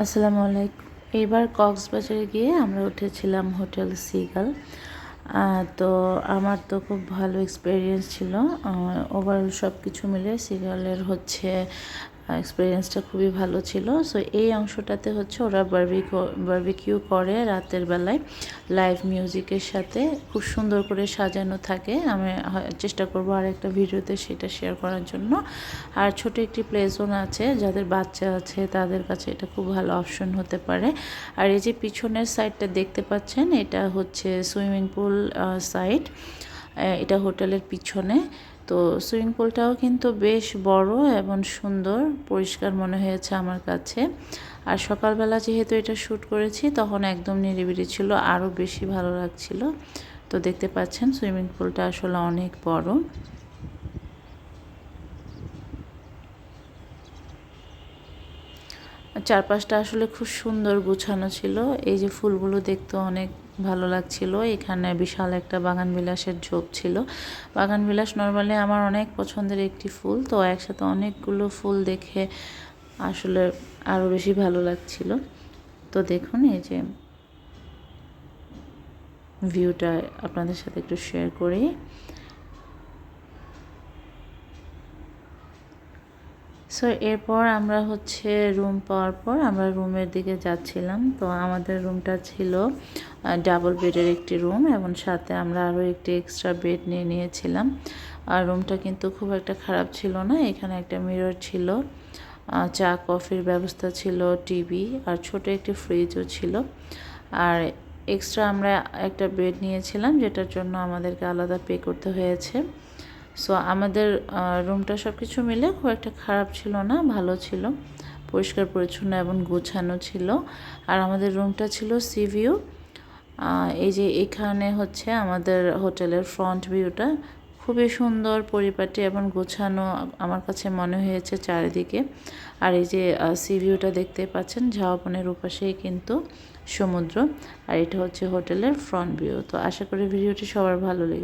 আসসালামু আলাইকুম। এবার কক্সবাজারে গিয়ে আমরা উঠেছিলাম হোটেল সিগাল। তো আমার তো খুব ভালো এক্সপিরিয়েন্স ছিল। ওভারঅল সব কিছু মিলে সিগালের হচ্ছে এক্সপিরিয়েন্সটা খুবই ভালো ছিল। সো এই অংশটাতে হচ্ছে ওরা বার্বিকিউ বার্বিকিউ করে রাতের বেলায়। লাইভ মিউজিকের সাথে খুব সুন্দর করে সাজানো থাকে। আমি চেষ্টা করব আর একটা ভিডিওতে সেটা শেয়ার করার জন্য। আর ছোট একটি প্লে জোন আছে, যাদের বাচ্চা আছে তাদের কাছে এটা খুব ভালো অপশন হতে পারে। আর এই যে পিছনের সাইডটা দেখতে পাচ্ছেন, এটা হচ্ছে সুইমিং পুল সাইড এটা হোটেলের পিছনে। তো সুইমিং পুলটাও কিন্তু বেশ বড় এবং সুন্দর, পরিষ্কার মনে হয়েছে আমার কাছে। আর সকালবেলা যেহেতু এটা শ্যুট করেছি, তখন একদম নিরিবিলি ছিল, আরও বেশি ভালো লাগছিল। তো দেখতে পাচ্ছেন, সুইমিং পুলটা আসলে অনেক বড়। চারপাশটা আসলে খুব সুন্দর গুছানো ছিল। এই যে ফুলগুলো দেখতে অনেক ভালো লাগছিল। এখানে বিশাল একটা বাগান বিলাসের ঝোপ ছিল। বাগান বিলাস নর্মালি আমার অনেক পছন্দের একটি ফুল, তো একসাথে অনেকগুলো ফুল দেখে আসলে আরও বেশি ভালো লাগছিল। তো দেখুন, এই যে ভিউটা আপনাদের সাথে একটু শেয়ার করি। সো এরপর আমরা হচ্ছে রুম পাওয়ার পর আমরা রুমের দিকে যাচ্ছিলাম। তো আমাদের রুমটা ছিল ডাবল বেডের একটি রুম এবং সাথে আমরা আরও একটি এক্সট্রা বেড নিয়ে নিয়েছিলাম। আর রুমটা কিন্তু খুব একটা খারাপ ছিল না, এখানে একটা মিরর ছিল চা কফির ব্যবস্থা ছিল টিভি আর ছোট একটি ফ্রিজও ছিল। আর এক্সট্রা আমরা একটা বেড নিয়েছিলাম, যেটার জন্য আমাদেরকে আলাদা পে করতে হয়েছে। সো আমাদের রুমটা সব কিছু মিলে খুব একটা খারাপ ছিল না, ভালো ছিল। পরিষ্কার, পরিচ্ছন্ন এবং গোছানো ছিল। আর আমাদের রুমটা ছিল সি ভিউ এই যে এখানে হচ্ছে আমাদের হোটেলের ফ্রন্ট ভিউটা খুবই সুন্দর, পরিপাটি এবং গোছানো আমার কাছে মনে হয়েছে চারিদিকে। আর এই যে সি ভিউটা দেখতে পাচ্ছেন ঝাওয়াপনের উপাশেই কিন্তু সমুদ্র। আর এটা হচ্ছে হোটেলের ফ্রন্ট ভিউ তো আশা করি ভিডিওটি সবার ভালো লেগে